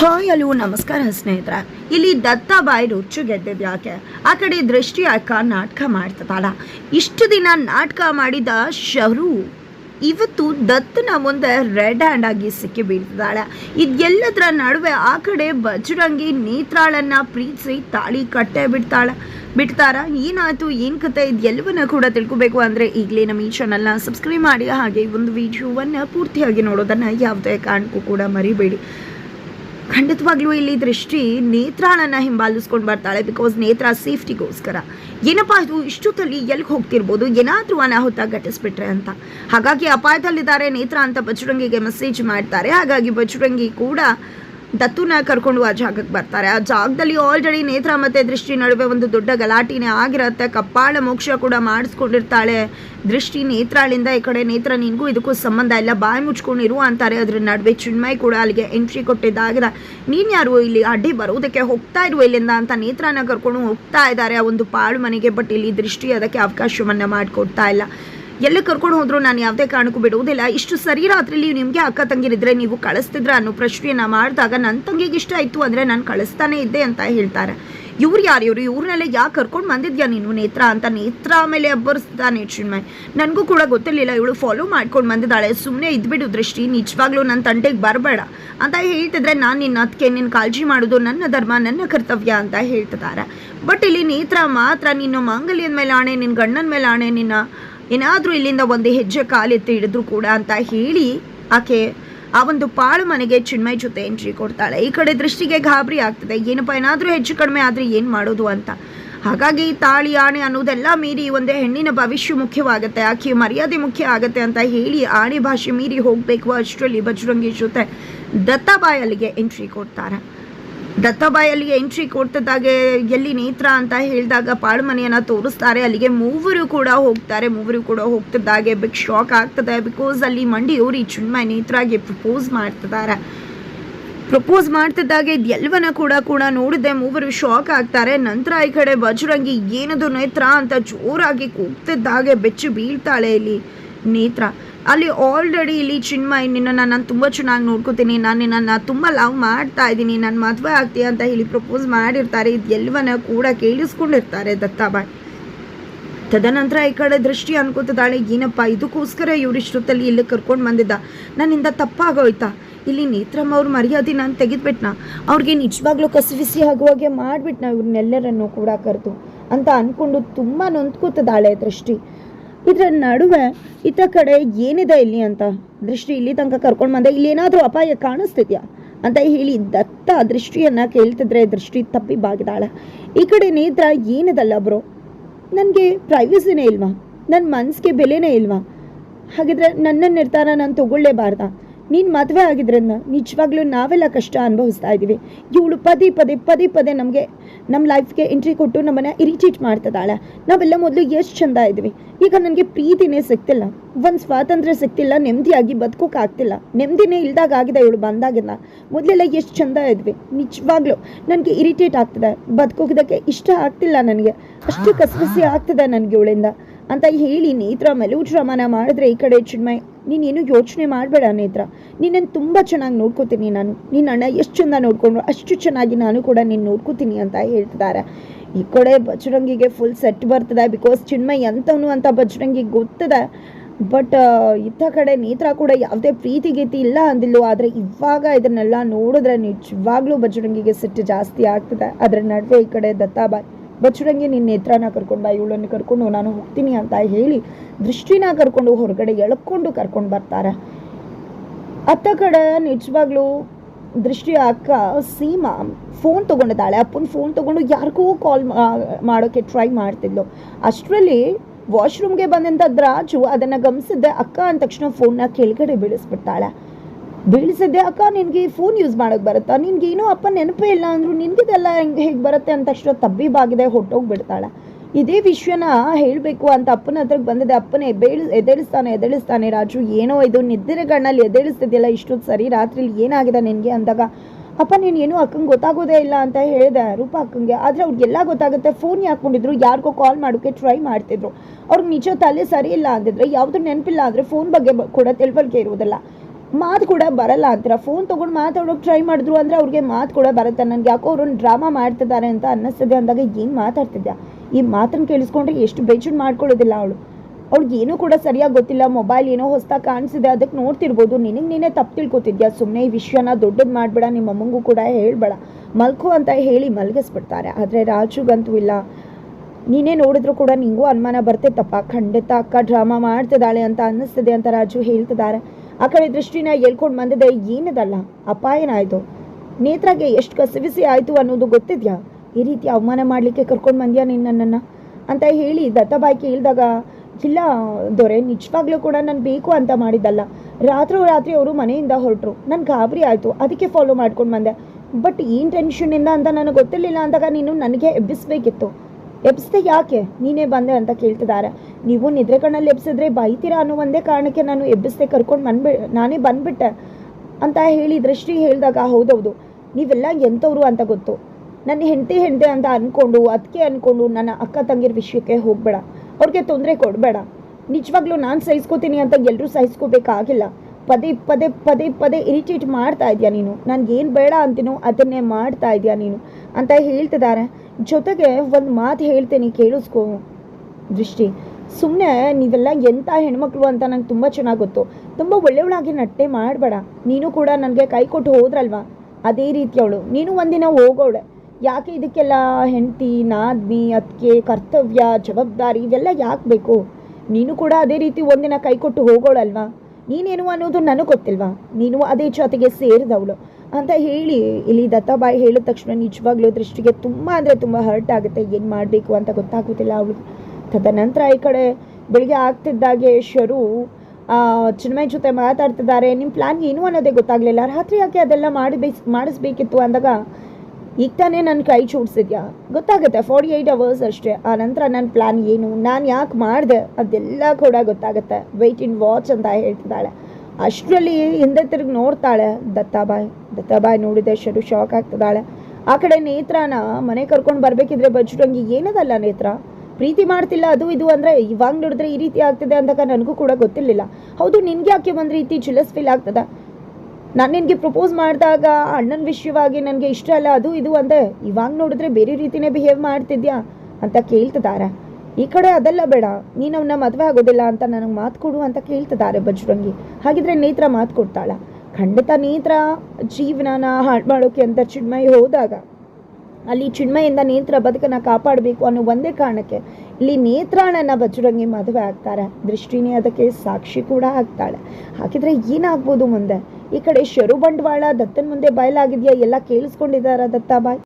Hi, hello, ನಮಸ್ಕಾರ ಸ್ನೇಹಿತರ. ಇಲ್ಲಿ ದತ್ತಾಬಾಯಿ ರುಚು ಗೆದ್ದಿದ್ ಯಾಕೆ ಆ ಕಡೆ ದೃಷ್ಟಿ ಅಕ್ಕ ನಾಟಕ ಮಾಡ್ತದಲ್ಲ. ಇಷ್ಟು ದಿನ ನಾಟಕ ಮಾಡಿದ ಶರು ಇವತ್ತು ದತ್ತನ ಮುಂದೆ ರೆಡ್ ಹ್ಯಾಂಡ್ ಆಗಿ ಸಿಕ್ಕಿ ಬೀಳ್ತಿದ್ದಾಳೆ. ಇದೆಲ್ಲದರ ನಡುವೆ ಆ ಕಡೆ ಬಜರಂಗಿ ನೇತ್ರಾಳನ್ನ ಪ್ರೀತಿಸಿ ತಾಳಿ ಕಟ್ಟೆ ಬಿಡ್ತಾಳೆ. ಬಿಡ್ತಾರ? ಏನಾಯ್ತು? ಏನು ಕತೆ? ಇದೆಲ್ಲವನ್ನ ಕೂಡ ತಿಳ್ಕೊಬೇಕು ಅಂದರೆ ಈಗಲೇ ನಮ್ಮ ಈ ಚಾನಲ್ನ ಸಬ್ಸ್ಕ್ರೈಬ್ ಮಾಡಿ. ಹಾಗೆ ಒಂದು ವಿಡಿಯೋವನ್ನು ಪೂರ್ತಿಯಾಗಿ ನೋಡೋದನ್ನು ಯಾವುದೇ ಕಾರಣಕ್ಕೂ ಕೂಡ ಮರಿಬೇಡಿ. ಖಂಡಿತವಾಗ್ಲೂ ಇಲ್ಲಿ ದೃಷ್ಟಿ ನೇತ್ರಾಳನ್ನ ಹಿಂಬಾಲಿಸ್ಕೊಂಡು ಬರ್ತಾಳೆ ಬಿಕಾಸ್ ನೇತ್ರ ಸೇಫ್ಟಿಗೋಸ್ಕರ ಏನಪ್ಪಾ ಇದು? ಇಷ್ಟೊತ್ತಲ್ಲಿ ಎಲ್ಲಿಗೆ ಹೋಗ್ತಿರ್ಬೋದು? ಏನಾದರೂ ಅನಾಹುತ ಘಟಿಸ್ಬಿಟ್ರೆ ಅಂತ. ಹಾಗಾಗಿ ಅಪಾಯದಲ್ಲಿದ್ದಾರೆ ನೇತ್ರ ಅಂತ ಬಜರಂಗಿಗೆ ಮೆಸೇಜ್ ಮಾಡ್ತಾರೆ. ಹಾಗಾಗಿ ಬಜರಂಗಿ ಕೂಡ ದತ್ತುನ ಕರ್ಕೊಂಡು ಆ ಜಾಗಕ್ಕೆ ಬರ್ತಾರೆ. ಆ ಜಾಗದಲ್ಲಿ ಆಲ್ರೆಡಿ ನೇತ್ರ ಮತ್ತೆ ದೃಷ್ಟಿ ನಡುವೆ ಒಂದು ದೊಡ್ಡ ಗಲಾಟಿನೇ ಆಗಿರತ್ತೆ. ಕಪ್ಪಾಳ ಮೋಕ್ಷ ಕೂಡ ಮಾಡಿಸ್ಕೊಂಡಿರ್ತಾಳೆ. ದೃಷ್ಟಿ ನೇತ್ರಾಳಿಂದ ಈ ಕಡೆ ನೇತ್ರ ನಿನಗೂ ಇದಕ್ಕೂ ಸಂಬಂಧ ಇಲ್ಲ. ಬಾಯಿ ಮುಚ್ಕೊಂಡಿರು ಅಂತಾರೆ. ಅದ್ರ ನಡುವೆ ಚಿಣ್ಮಯ್ ಕೂಡ ಅಲ್ಲಿಗೆ ಎಂಟ್ರಿ ಕೊಟ್ಟಿದ್ದಾಗಿದೆ. ನೀನು ಯಾರು? ಇಲ್ಲಿ ಅಡ್ಡಿ ಬರೋದಕ್ಕೆ ಹೋಗ್ತಾ ಇರುವ ಇಲ್ಲಿಂದ ಅಂತ ನೇತ್ರನ ಕರ್ಕೊಂಡು ಹೋಗ್ತಾ ಇದ್ದಾರೆ ಆ ಒಂದು ಪಾಳು ಮನೆಗೆ. ಬಟ್ ಇಲ್ಲಿ ದೃಷ್ಟಿ ಅದಕ್ಕೆ ಅವಕಾಶವನ್ನ ಮಾಡಿಕೊಡ್ತಾ ಇಲ್ಲ. ಎಲ್ಲಿ ಕರ್ಕೊಂಡು ಹೋದ್ರು ನಾನು ಯಾವುದೇ ಕಾರಣಕ್ಕೂ ಬಿಡುವುದಿಲ್ಲ. ಇಷ್ಟು ಸರಿ ರಾತ್ರಿಲಿ ನಿಮಗೆ ಅಕ್ಕ ತಂಗಿರಿದ್ರೆ ನೀವು ಕಳಿಸ್ತಿದ್ರ ಅನ್ನೋ ಪ್ರಶ್ನೆಯನ್ನು ಮಾಡಿದಾಗ ನನ್ನ ತಂಗಿಗೆ ಇಷ್ಟ ಆಯಿತು ಅಂದರೆ ನಾನು ಕಳಿಸ್ತಾನೆ ಇದ್ದೆ ಅಂತ ಹೇಳ್ತಾರೆ. ಇವ್ರು ಯಾರು? ಇವರು ಇವ್ರನ್ನೆಲ್ಲ ಯಾಕೆ ಕರ್ಕೊಂಡು ಬಂದಿದ್ಯಾ ನೀನು ನೇತ್ರ ಅಂತ ನೇತ್ರ ಮೇಲೆ ಅಬ್ಬರಿಸ್ತಾನೆ ಚಿನ್ಮಯ್. ನನಗೂ ಕೂಡ ಗೊತ್ತಿರಲಿಲ್ಲ ಇವಳು ಫಾಲೋ ಮಾಡ್ಕೊಂಡು ಬಂದಿದ್ದಾಳೆ. ಸುಮ್ಮನೆ ಇದ್ಬಿಡು ದೃಷ್ಟಿ, ನಿಜವಾಗ್ಲೂ ನನ್ನ ತಂಟೆಗೆ ಬರಬೇಡ ಅಂತ ಹೇಳ್ತಿದ್ರೆ ನಾನು ನಿನ್ನ ಅದಕ್ಕೆ ನಿನ್ನ ಕಾಳಜಿ ಮಾಡೋದು ನನ್ನ ಧರ್ಮ, ನನ್ನ ಕರ್ತವ್ಯ ಅಂತ ಹೇಳ್ತಿದ್ದಾರೆ. ಬಟ್ ಇಲ್ಲಿ ನೇತ್ರ ಮಾತ್ರ ನಿನ್ನ ಮಾಂಗಲ್ಯದ ಮೇಲೆ ಆಣೆ ನಿನ್ನ ಗಂಡನ ಮೇಲೆ ಆಣೆ, ನಿನ್ನ ಏನಾದರೂ ಇಲ್ಲಿಂದ ಒಂದು ಹೆಜ್ಜೆ ಕಾಲೆತ್ತಿ ಹಿಡಿದ್ರು ಕೂಡ ಅಂತ ಹೇಳಿ ಆಕೆ ಆ ಒಂದು ಪಾಳು ಮನೆಗೆ ಚಿನ್ಮಯ್ ಜೊತೆ ಎಂಟ್ರಿ ಕೊಡ್ತಾಳೆ. ಈ ಕಡೆ ದೃಷ್ಟಿಗೆ ಗಾಬರಿ ಆಗ್ತದೆ. ಏನಪ್ಪ, ಏನಾದರೂ ಹೆಚ್ಚು ಕಡಿಮೆ ಆದರೆ ಏನು ಮಾಡೋದು ಅಂತ. ಹಾಗಾಗಿ ತಾಳಿ, ಆಣೆ ಅನ್ನೋದೆಲ್ಲ ಮೀರಿ ಒಂದು ಹೆಣ್ಣಿನ ಭವಿಷ್ಯ ಮುಖ್ಯವಾಗುತ್ತೆ. ಆಕೆ ಮರ್ಯಾದೆ ಮುಖ್ಯ ಆಗುತ್ತೆ ಅಂತ ಹೇಳಿ ಆಣೆ ಭಾಷೆ ಮೀರಿ ಹೋಗಬೇಕು ಅಷ್ಟರಲ್ಲಿ ಬಜರಂಗಿ ಜೊತೆ ದತ್ತಾಬಾಯಿ ಅಲ್ಲಿಗೆ ಎಂಟ್ರಿ ಕೊಡ್ತಾರೆ. ದತ್ತಾಬಾಯಲ್ಲಿ ಎಂಟ್ರಿ ಕೊಡ್ತಿದ್ದಾಗೆ ಎಲ್ಲಿ ನೇತ್ರ ಅಂತ ಹೇಳಿದಾಗ ಪಾಳು ಮನೆಯನ್ನ ತೋರಿಸ್ತಾರೆ. ಅಲ್ಲಿಗೆ ಮೂವರು ಕೂಡ ಹೋಗ್ತಾರೆ. ಮೂವರು ಕೂಡ ಹೋಗ್ತಿದ್ದಾಗೆ. ಬಿಗ್ ಶಾಕ್ ಆಗ್ತದೆ ಬಿಕಾಸ್ ಅಲ್ಲಿ ಮಂಡಿಯವರು ಈ ಚಿನ್ಮಯ್ ನೇತ್ರಾಗೆ ಪ್ರಪೋಸ್ ಮಾಡ್ತಿದ್ದಾರೆ. ಪ್ರಪೋಸ್ ಮಾಡ್ತಿದ್ದಾಗೆ ಎಲ್ವನ ಕೂಡ ಕೂಡ ನೋಡಿದೆ. ಮೂವರು ಶಾಕ್ ಆಗ್ತಾರೆ. ನಂತರ ಈ ಕಡೆ ಬಜರಂಗಿ ಏನದು ನೇತ್ರ ಅಂತ ಜೋರಾಗಿ ಕೂಗ್ತಿದ್ದಾಗೆ. ಬೆಚ್ಚು ಬೀಳ್ತಾಳೆ ಇಲ್ಲಿ ನೇತ್ರ. ಅಲ್ಲಿ ಆಲ್ರೆಡಿ ಇಲ್ಲಿ ಚಿನ್ಮಯ್ ನಿನ್ನ ನಾನು ತುಂಬ ಚೆನ್ನಾಗಿ ನೋಡ್ಕೋತೀನಿ. ನಾನು ನಿನ್ನನ್ನು ತುಂಬ ಲವ್ ಮಾಡ್ತಾ ಇದ್ದೀನಿ. ನಾನು ಮದುವೆ ಆಗ್ತೀಯ ಅಂತ ಹೇಳಿ ಪ್ರಪೋಸ್ ಮಾಡಿರ್ತಾರೆ. ಇದೆಲ್ಲವನ್ನ ಕೂಡ ಕೇಳಿಸ್ಕೊಂಡಿರ್ತಾರೆ ದತ್ತಾಬಾಯ್ ತದನಂತರ ಈ ಕಡೆ ದೃಷ್ಟಿ ಅನ್ಕೋತಿದ್ದಾಳೆ. ಏನಪ್ಪ, ಇದಕ್ಕೋಸ್ಕರ ಇಷ್ಟೊತ್ತಲ್ಲಿ ಇಲ್ಲಿ ಕರ್ಕೊಂಡು ಬಂದಿದ್ದ? ನನ್ನಿಂದ ತಪ್ಪಾಗೋಯ್ತಾ? ಇಲ್ಲಿ ನೇತ್ರಮ್ಮ ಅವ್ರ ಮರ್ಯಾದೆ ನಾನು ತೆಗೆದ್ಬಿಟ್ನಾ? ಅವ್ರಿಗೆ ನಿಜವಾಗ್ಲೂ ಕಸಿವಿಸಿ ಆಗುವಾಗೆ ಮಾಡಿಬಿಟ್ನ? ಇವ್ರನ್ನೆಲ್ಲರನ್ನು ಕೂಡ ಕರೆದು ಅಂತ ಅಂದ್ಕೊಂಡು ತುಂಬ ನೊಂದ್ಕೋತದಾಳೆ ದೃಷ್ಟಿ. ಇದರ ನಡುವೆ ಇತ್ತ ಕಡೆ ಏನಿದೆ ಇಲ್ಲಿ ಅಂತ? ದೃಷ್ಟಿ ಇಲ್ಲಿ ತನಕ ಕರ್ಕೊಂಡು ಬಂದೆ. ಇಲ್ಲಿ ಏನಾದರೂ ಅಪಾಯ ಕಾಣಿಸ್ತಿದ್ಯಾ? ಅಂತ ಹೇಳಿ ದತ್ತ ದೃಷ್ಟಿಯನ್ನ ಕೇಳ್ತಿದ್ರೆ ದೃಷ್ಟಿ ತಪ್ಪಿ ಬಾಗಿದಾಳೆ. ಈ ಕಡೆ ನೇತ್ರ ಏನದಲ್ಲ ಬ್ರೋ? ನನಗೆ ಪ್ರೈವಸಿನೇ ಇಲ್ವಾ? ನನ್ನ ಮನಸ್ಸಿಗೆ ಬೆಲೆನೇ ಇಲ್ವಾ? ಹಾಗಿದ್ರೆ ನನ್ನ ನಿರ್ಧಾರ ನಾನು ತಗೊಳ್ಳೇಬಾರ್ದ? ನೀನು ಮದುವೆ ಆಗಿದ್ರಿಂದ ನಿಜವಾಗ್ಲೂ ನಾವೆಲ್ಲ ಕಷ್ಟ ಅನುಭವಿಸ್ತಾ ಇದ್ದೀವಿ ಇವಳು ಪದೇ ಪದೇ ಪದೇ ಪದೇ ನಮಗೆ ನಮ್ಮ ಲೈಫ್ಗೆ ಎಂಟ್ರಿ ಕೊಟ್ಟು ನಮ್ಮನ್ನ ಇರಿಟೇಟ್ ಮಾಡ್ತಿದ್ದಾಳೆ ನಾವೆಲ್ಲ ಮೊದಲು ಎಷ್ಟು ಚಂದ ಇದ್ವಿ. ಈಗ ನನಗೆ ಪ್ರೀತಿನೇ ಸಿಗ್ತಿಲ್ಲ. ಒಂದು ಸ್ವಾತಂತ್ರ್ಯ ಸಿಗ್ತಿಲ್ಲ, ನೆಮ್ಮದಿಯಾಗಿ ಬದುಕೋಕ್ಕಾಗ್ತಿಲ್ಲ ನೆಮ್ಮದಿನೇ ಇಲ್ದಾಗ ಆಗಿದೆ ಇವಳು ಬಂದಾಗೆಲ್ಲ. ಮೊದಲೆಲ್ಲ ಎಷ್ಟು ಚಂದ ಇದ್ವಿ. ನಿಜವಾಗ್ಲೂ ನನಗೆ ಇರಿಟೇಟ್ ಆಗ್ತದೆ. ಬದುಕೋಗಿದ್ದಕ್ಕೆ ಇಷ್ಟ ಆಗ್ತಿಲ್ಲ ನನಗೆ. ಅಷ್ಟು ಕಸಬಿಸಿ ಆಗ್ತದೆ ನನಗೆ ಇವಳಿಂದ. ಅಂತ ಹೇಳಿ ನೇತ್ರ ಮೆಲುಡ್ರಾಮನ ಮಾಡಿದ್ರೆ ಈ ಕಡೆ ಚಿನ್ಮಯ್ ನೀನೇನು ಯೋಚನೆ ಮಾಡಬೇಡ ನೇತ್ರ ನಿನ್ನನ್ನು ತುಂಬ ಚೆನ್ನಾಗಿ ನೋಡ್ಕೋತೀನಿ ನಾನು. ನಿನ್ನ ಅಣ್ಣ ಎಷ್ಟು ಚೆಂದ ನೋಡ್ಕೊಂಡ್ರು ಅಷ್ಟು ಚೆನ್ನಾಗಿ ನಾನು ಕೂಡ ನೀನು ನೋಡ್ಕೋತೀನಿ ಅಂತ ಹೇಳ್ತಿದ್ದಾರೆ. ಈ ಕಡೆ ಬಜರಂಗಿಗೆ ಫುಲ್ ಸೆಟ್ ಬರ್ತದೆ ಬಿಕಾಸ್ ಚಿನ್ಮಯ್ ಎಂಥವನು ಅಂತ ಬಜರಂಗಿಗೆ ಗೊತ್ತದೆ. ಬಟ್ ಇತ್ತ ಕಡೆ ನೇತ್ರ ಕೂಡ ಯಾವುದೇ ಪ್ರೀತಿ ಗೀತಿ ಇಲ್ಲ ಅಂದಿಲ್ಲೋ, ಆದರೆ ಇವಾಗ ಇದನ್ನೆಲ್ಲ ನೋಡಿದ್ರೆ ನಿಜವಾಗ್ಲೂ ಬಜರಂಗಿಗೆ ಸಿಟ್ಟು ಜಾಸ್ತಿ ಆಗ್ತದೆ. ಅದರ ನಡುವೆ ಈ ಕಡೆ ದತ್ತಾಬಾಯ್. ಬಚ್ಚರಂಗಿ ನಿನ್ನ ನೇತ್ರನ ಕರ್ಕೊಂಡು ಬಾ ಇವಳನ್ನು ಕರ್ಕೊಂಡು ನಾನು ಹೋಗ್ತೀನಿ ಅಂತ ಹೇಳಿ ದೃಷ್ಟಿನ ಕರ್ಕೊಂಡು ಹೊರಗಡೆ ಎಳ್ಕೊಂಡು ಕರ್ಕೊಂಡು ಬರ್ತಾರೆ. ಅತ್ತ ಕಡೆ ನಿಜವಾಗ್ಲೂ ದೃಷ್ಟಿ ಅಕ್ಕ ಸೀಮಾ ಫೋನ್ ತೊಗೊಂಡಿದ್ದಾಳೆ. ಅಪ್ಪನ ಫೋನ್ ತೊಗೊಂಡು ಯಾರಿಗೂ ಕಾಲ್ ಮಾಡೋಕ್ಕೆ ಟ್ರೈ ಮಾಡ್ತಿದ್ಲು. ಅಷ್ಟರಲ್ಲಿ ವಾಶ್ರೂಮ್ಗೆ ಬಂದಂಥ ರಾಜು ಅದನ್ನು ಗಮನಿಸಿದ್ದೆ ಅಕ್ಕ ಅಂದ ತಕ್ಷಣ ಫೋನ್ನ ಕೆಳಗಡೆ ಬೀಳಿಸ್ಬಿಡ್ತಾಳೆ. ಬೀಳಿಸಿದ್ದೆ, ಅಕ್ಕ, ನಿನಗೆ ಫೋನ್ ಯೂಸ್ ಮಾಡೋಕ್ಕೆ ಬರುತ್ತಾ? ನಿನ್ಗೇನೋ ಅಪ್ಪ ನೆನಪೇ ಇಲ್ಲ ಅಂದ್ರು ನಿನಗಿದೆಲ್ಲ ಹೆಂಗೆ, ಹೇಗೆ ಬರುತ್ತೆ ಅಂತ ತಕ್ಷಣ ತಬ್ಬಿಬಾಗಿದೆ ಹೊಟ್ಟೋಗ್ಬಿಡ್ತಾಳೆ ಇದೇ ವಿಷಯನ ಹೇಳಬೇಕು ಅಂತ ಅಪ್ಪನ ಹತ್ರಕ್ಕೆ ಬಂದಿದೆ ಅಪ್ಪನೇ ಎದ್ದೇಳಿ ಎದ್ದೇಳಿಸ್ತಾನೆ ಎದ್ದೇಳಿಸ್ತಾನೆ. ರಾಜು, ಏನೋ ಇದು ನಿದ್ದಿರ ಗಣ್ಣಲ್ಲಿ ಎದ್ದೇಳಿಸ್ತಿದ್ಯಲ್ಲ, ಇಷ್ಟೊತ್ತು ಸರಿ ರಾತ್ರಿಲಿ ಏನಾಗಿದೆ ನಿನಗೆ? ಅಂದಾಗ, ಅಪ್ಪ, ನೀನು ಏನೂ ಅಕ್ಕಂಗೆ ಗೊತ್ತಾಗೋದೇ ಇಲ್ಲ ಅಂತ ಹೇಳಿದೆ ರೂಪ ಅಕ್ಕಂಗೆ. ಆದರೆ ಅವ್ರಿಗೆಲ್ಲ ಗೊತ್ತಾಗುತ್ತೆ. ಫೋನ್ ಯಾಕೊಂಡಿದ್ರು ಯಾರಿಗೋ ಕಾಲ್ ಮಾಡೋಕ್ಕೆ ಟ್ರೈ ಮಾಡ್ತಿದ್ರು. ಅವ್ರಿಗೆ ನಿಜ ತಲೆ ಸರಿ ಇಲ್ಲ ಅಂದಿದ್ರೆ, ಯಾವುದು ನೆನಪಿಲ್ಲ ಅಂದರೆ ಫೋನ್ ಬಗ್ಗೆ ಕೂಡ ತಿಳುವಳಿಕೆ ಇರುವುದಿಲ್ಲ. ಮಾತು ಕೂಡ ಬರಲ್ಲ ಅಂತೀರ? ಫೋನ್ ತೊಗೊಂಡು ಮಾತಾಡೋಕೆ ಟ್ರೈ ಮಾಡಿದ್ರು ಅಂದರೆ ಅವ್ರಿಗೆ ಮಾತು ಕೂಡ ಬರುತ್ತೆ. ನನಗೆ ಯಾಕೋ ಅವ್ರನ್ನ ಡ್ರಾಮಾ ಮಾಡ್ತಿದ್ದಾರೆ ಅಂತ ಅನ್ನಿಸ್ತದೆ ಅಂದಾಗ ಏನು ಮಾತಾಡ್ತಿದ್ಯಾ? ಈ ಮಾತನ್ನು ಕೇಳಿಸ್ಕೊಂಡ್ರೆ ಎಷ್ಟು ಬೇಜಾರು ಮಾಡ್ಕೊಳ್ಳೋದಿಲ್ಲ ಅವಳು. ಅವ್ಳಿಗೆ ಏನೂ ಕೂಡ ಸರಿಯಾಗಿ ಗೊತ್ತಿಲ್ಲ. ಮೊಬೈಲ್ ಏನೋ ಹೊಸ್ದಾಗಿ ಕಾಣಿಸಿದೆ. ಅದಕ್ಕೆ ನೋಡ್ತಿರ್ಬೋದು. ನಿನಗೆ ನೀನೇ ತಪ್ಪು ತಿಳ್ಕೊತಿದ್ಯಾ? ಸುಮ್ಮನೆ ಈ ವಿಷಯನ ದೊಡ್ಡದು ಮಾಡಬೇಡ. ನಿಮ್ಮ ಅಮ್ಮಂಗೂ ಕೂಡ ಹೇಳ್ಬೇಡ. ಮಲ್ಕೋ ಅಂತ ಹೇಳಿ ಮಲಗಿಸ್ಬಿಡ್ತಾರೆ. ಆದರೆ ರಾಜುಗಂತೂ ಇಲ್ಲ. ನೀನೇ ನೋಡಿದ್ರು ಕೂಡ ನಿಂಗೂ ಅನುಮಾನ ಬರ್ತೈತಪ್ಪ ಖಂಡಿತ ಅಕ್ಕ ಡ್ರಾಮಾ ಮಾಡ್ತಿದ್ದಾಳೆ ಅಂತ ಅನ್ನಿಸ್ತಿದೆ ಅಂತ ರಾಜು ಹೇಳ್ತಿದ್ದಾರೆ. ಆ ಕಡೆ ದೃಷ್ಟಿನ ಎಳ್ಕೊಂಡು ಬಂದಿದೆ ಏನದಲ್ಲ? ಅಪಾಯನಾಯಿತು. ನೇತ್ರಾಗೆ ಎಷ್ಟು ಕಸಿವಿಸಿ ಆಯಿತು ಅನ್ನೋದು ಗೊತ್ತಿದ್ಯಾ? ಈ ರೀತಿ ಅವಮಾನ ಮಾಡಲಿಕ್ಕೆ ಕರ್ಕೊಂಡು ಬಂದ್ಯಾ ನೀನು ನನ್ನನ್ನು? ಅಂತ ಹೇಳಿ ದತ್ತಬಾಯಿ ಕೇಳಿದಾಗ ಇಲ್ಲ ದೊರೆ, ನಿಜವಾಗ್ಲೂ ಕೂಡ ನಾನು ಬೇಕು ಅಂತ ಮಾಡಿದ್ದಲ್ಲ. ರಾತ್ರೋ ರಾತ್ರಿ ಅವರು ಮನೆಯಿಂದ ಹೊರಟರು. ನನ್ನ ಗಾಬರಿ ಆಯಿತು. ಅದಕ್ಕೆ ಫಾಲೋ ಮಾಡ್ಕೊಂಡು ಬಂದೆ. ಬಟ್ ಏನು ಟೆನ್ಷನಿಂದ ಅಂತ ನನಗೆ ಗೊತ್ತಿರಲಿಲ್ಲ ಅಂದಾಗ ನೀನು ನನಗೆ ಎಬ್ಬಿಸ್ಬೇಕಿತ್ತು. ಎಬ್ಸ್ದೆ ಯಾಕೆ? ನೀನೇ ಬಂದೆ ಅಂತ ಕೇಳ್ತಿದ್ದಾರೆ. ನೀವು ನಿದ್ರೆ ಕಣ್ಣಲ್ಲಿ ಎಬ್ಸಿದ್ರೆ ಬೈತೀರಾ ಅನ್ನೋ ಒಂದೇ ಕಾರಣಕ್ಕೆ ನಾನು ಎಬ್ಬಿಸ್ದೆ ಕರ್ಕೊಂಡು ಬಂದ್ಬಿ, ನಾನೇ ಬಂದ್ಬಿಟ್ಟೆ ಅಂತ ಹೇಳಿ ದೃಷ್ಟಿ ಹೇಳಿದಾಗ ಹೌದೌದು. ನೀವೆಲ್ಲ ಎಂಥವ್ರು ಅಂತ ಗೊತ್ತು. ನನ್ನ ಹೆಂಡತಿ ಹೆಂಡತಿ ಅಂತ ಅಂದ್ಕೊಂಡು ಅದಕ್ಕೆ ಅಂದ್ಕೊಂಡು ನನ್ನ ಅಕ್ಕ ತಂಗಿರ ವಿಷಯಕ್ಕೆ ಹೋಗಬೇಡ. ಅವ್ರಿಗೆ ತೊಂದರೆ ಕೊಡಬೇಡ. ನಿಜವಾಗ್ಲೂ ನಾನು ಸಹಿಸ್ಕೋತೀನಿ ಅಂತ ಎಲ್ಲರೂ ಸಹಿಸ್ಕೋಬೇಕಾಗಿಲ್ಲ. ಪದೇ ಪದೇ ಪದೇ ಪದೇ ಇರಿಟೇಟ್ ಮಾಡ್ತಾ ಇದೆಯಾ ನೀನು? ನನಗೇನು ಬೇಡ ಅಂತೀನೋ ಅದನ್ನೇ ಮಾಡ್ತಾ ಇದೆಯಾ ನೀನು? ಅಂತ ಹೇಳ್ತಿದ್ದಾರೆ. ಜೊತೆಗೆ ಒಂದು ಮಾತು ಹೇಳ್ತೇನೆ, ಕೇಳಿಸ್ಕೊ ದೃಷ್ಟಿ. ಸುಮ್ಮನೆ ನೀವೆಲ್ಲ ಎಂಥ ಹೆಣ್ಮಕ್ಳು ಅಂತ ನಂಗೆ ತುಂಬ ಚೆನ್ನಾಗಿ ಗೊತ್ತು. ತುಂಬ ಒಳ್ಳೆಯವಳಾಗಿ ನಟನೆ ಮಾಡಬೇಡ. ನೀನು ಕೂಡ ನನಗೆ ಕೈ ಕೊಟ್ಟು ಹೋದ್ರಲ್ವಾ? ಅದೇ ರೀತಿಯವಳು ನೀನು ಒಂದಿನ ಹೋಗೋಳೆ. ಯಾಕೆ ಇದಕ್ಕೆಲ್ಲ ಹೆಂಡತಿ, ನಾದ್ಮಿ ಅದಕ್ಕೆ ಕರ್ತವ್ಯ, ಜವಾಬ್ದಾರಿ ಇವೆಲ್ಲ ಯಾಕೆ ಬೇಕು? ನೀನು ಕೂಡ ಅದೇ ರೀತಿ ಒಂದಿನ ಕೈ ಕೊಟ್ಟು ಹೋಗೋಳಲ್ವಾ? ನೀನೇನು ಅನ್ನೋದು ನನಗೆ ಗೊತ್ತಿಲ್ವಾ? ನೀನು ಅದೇ ಜೊತೆಗೆ ಸೇರಿದವಳು. ಅಂತ ಹೇಳಿ ಇಲ್ಲಿ ದತ್ತಾಬಾಯಿ ಹೇಳಿದ ತಕ್ಷಣ ನಿಜವಾಗ್ಲೂ ದೃಷ್ಟಿಗೆ ತುಂಬ ಅಂದರೆ ತುಂಬ ಹರ್ಟ್ ಆಗುತ್ತೆ. ಏನು ಮಾಡಬೇಕು ಅಂತ ಗೊತ್ತಾಗೋದಿಲ್ಲ ಅವಳು. ತದನಂತರ ಈ ಕಡೆ ಬೆಳಿಗ್ಗೆ ಆಗ್ತಿದ್ದಾಗೆ ಶರು ಚಿನ್ಮಯ ಜೊತೆ ಮಾತಾಡ್ತಿದ್ದಾರೆ. ನಿಮ್ಮ ಪ್ಲ್ಯಾನ್ ಏನು ಅನ್ನೋದೇ ಗೊತ್ತಾಗಲಿಲ್ಲ. ರಾತ್ರಿ ಯಾಕೆ ಅದೆಲ್ಲ ಮಾಡಬೇಕು ಮಾಡಿಸ್ಬೇಕಿತ್ತು ಅಂದಾಗ, ಈಗ ತಾನೇ ನನ್ನ ಕೈ ಚೂಡ್ಸಿದ್ಯಾ? ಗೊತ್ತಾಗುತ್ತೆ ಫಾರ್ಟಿ ಏಯ್ಟ್ ಅವರ್ಸ್ ಅಷ್ಟೇ. ಆ ನಂತರ ನನ್ನ ಪ್ಲ್ಯಾನ್ ಏನು? ನಾನು ಯಾಕೆ ಮಾಡಿದೆ? ಅದೆಲ್ಲ ಕೂಡ ಗೊತ್ತಾಗುತ್ತೆ. ವೆಯ್ಟ್ ಇನ್ ವಾಚ್ ಅಂತ ಹೇಳ್ತಿದ್ದಾಳೆ. ಅಷ್ಟರಲ್ಲಿ ಹಿಂದೆ ತಿರುಗಿ ನೋಡ್ತಾಳೆ ದತ್ತಾಬಾಯಿ. ದತ್ತಾಬಾಯಿ ನೋಡಿದೆ ಶರು ಶಾಕ್ ಆಗ್ತದಾಳೆ. ಆ ಕಡೆ ನೇತ್ರನ ಮನೆ ಕರ್ಕೊಂಡು ಬರಬೇಕಿದ್ರೆ ಬಜ್ರಂಗಿ ಏನದಲ್ಲ ನೇತ್ರ? ಪ್ರೀತಿ ಮಾಡ್ತಿಲ್ಲ ಅದು ಇದು ಅಂದರೆ ಇವಾಗ ನೋಡಿದ್ರೆ ಈ ರೀತಿ ಆಗ್ತಿದೆ ಅಂದಾಗ ನನಗೂ ಕೂಡ ಗೊತ್ತಿರಲಿಲ್ಲ. ಹೌದು, ನಿನಗೆ ಯಾಕೆ ಒಂದು ರೀತಿ ಚಿಲಸ್ ಫೀಲ್ ಆಗ್ತದ? ನಾನು ನಿನಗೆ ಪ್ರಪೋಸ್ ಮಾಡಿದಾಗ ಅಣ್ಣನ ವಿಷಯವಾಗಿ ನನಗೆ ಇಷ್ಟ ಅಲ್ಲ, ಅದು ಇದು ಅಂದೆ. ಇವಾಗ ನೋಡಿದ್ರೆ ಬೇರೆ ರೀತಿನೇ ಬಿಹೇವ್ ಮಾಡ್ತಿದ್ಯಾ? ಅಂತ ಕೇಳ್ತಿದ್ದಾರೆ ಈ ಕಡೆ ಅದೆಲ್ಲ ಬೇಡ. ನೀನು ಅವನ್ನ ಮದುವೆ ಆಗೋದಿಲ್ಲ ಅಂತ ನನಗೆ ಮಾತು ಕೊಡು ಅಂತ ಕೇಳ್ತಿದ್ದಾರೆ ಬಜರಂಗಿ ಹಾಗಿದ್ರೆ ನೇತ್ರ ಮಾತು ಕೊಡ್ತಾಳ. ಖಂಡಿತ ನೇತ್ರ ಜೀವನನ ಹಾಳು ಮಾಡೋಕೆ ಅಂತ ಚಿನ್ಮಯ್ ಹೋದಾಗ, ಅಲ್ಲಿ ಚಿಣ್ಮಯಿಂದ ನೇತ್ರ ಬದುಕನ್ನ ಕಾಪಾಡಬೇಕು ಅನ್ನೋ ಒಂದೇ ಕಾರಣಕ್ಕೆ ಇಲ್ಲಿ ನೇತ್ರಾಣನ ಬಜರಂಗಿ ಮದುವೆ ಆಗ್ತಾರೆ. ದೃಷ್ಟಿನೇ ಅದಕ್ಕೆ ಸಾಕ್ಷಿ ಕೂಡ ಆಗ್ತಾಳೆ ಹಾಗಿದ್ರೆ ಏನಾಗ್ಬೋದು ಮುಂದೆ? ಈ ಕಡೆ ಶರು ಬಂಡವಾಳ, ದತ್ತನ ಮುಂದೆ ಬಯಲಾಗಿದೆಯಾ? ಎಲ್ಲ ಕೇಳಿಸ್ಕೊಂಡಿದ್ದಾರ ದತ್ತಾಬಾಯ್